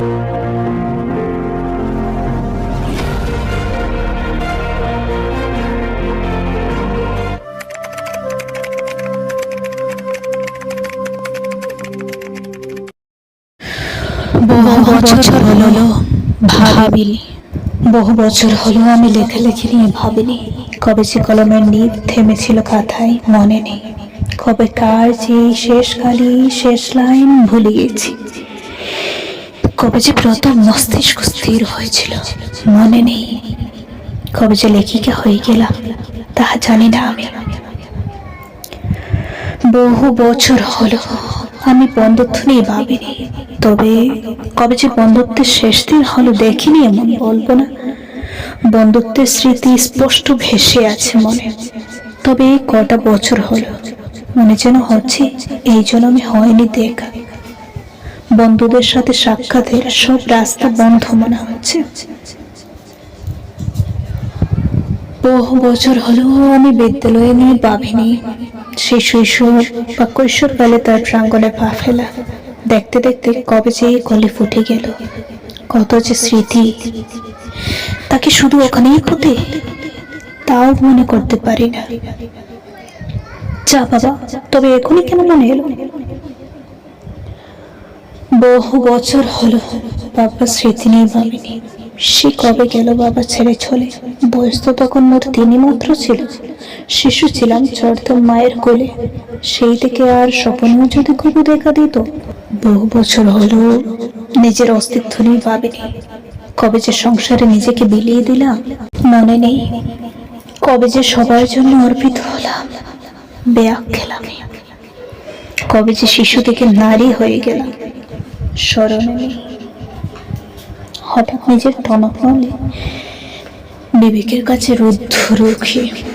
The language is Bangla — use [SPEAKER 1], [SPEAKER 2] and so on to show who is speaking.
[SPEAKER 1] বহু বছর হলো, ভাবিনি। বহু বছর হলো আমি লেখালেখি নিয়ে ভাবিনি। কবে যে কলমের নিব থেমেছিল কাঁথায় মনে নেই। কবে কার যে শেষ খালি শেষ লাইন ভুলে গেছি কবে যে প্রথম মস্তিষ্ক স্থির হয়েছিল, মনে নেই। কবে যে লেখিকা হয়ে গেলাম তাহা জানি না আমি। বহু বছর হলো, আমি বন্ধুত্ব নিয়ে ভাবিনি। তবে কবে যে বন্ধুত্বের শেষ দিন হলো, দেখিনি এমন বলব না। বন্ধুত্বের স্মৃতি স্পষ্ট ভেসে আছে মনে। তবে কটা বছর হলো, মনে যেন হচ্ছে, এই জন্য আমি হয়নি দেখা। বন্ধুদের সাথে সাক্ষাতের সব রাস্তা বন্ধ মনে হচ্ছে। বহু বছর হলো আমি বিদ্যালয়ে নিয়ে ভাবিনি। সেই শৈশব বা কৈশোরকালে তার প্রাঙ্গণে পা ফেলা। দেখতে দেখতে কবে যে কলে ফুটে গেল। কত যে স্মৃতি। তাকে শুধু ওখানেই পুঁতে? তাও মনে করতে পারি না। যা বাবা, তবে এখনই কেন মনে এলো? বহু বছর হলো বাবা স্মৃতি নিয়ে ভাবিনি। সে কবে গেল বাবা ছেড়ে চলে? বয়স তো তখন মোট তিনি মাত্র ছিল। শিশু ছিলাম চড়তাম মায়ের কোলে। সেই থেকে আর স্বপ্নেও যদি কবু দেখা দিত, বহু বছর হলো নিজের অস্তিত্ব নিয়ে ভাবিনি। কবে যে সংসারে নিজেকে বিলিয়ে দিলাম, মনে নেই। কবে যে সবার জন্য অর্পিত হলাম বেয়াক খেলাম কবে যে শিশু থেকে নারী হয়ে গেলাম স্মরণে নেই হঠাৎ নিজের টনক বিবেকের কাছে রুদ্ধ রুখে।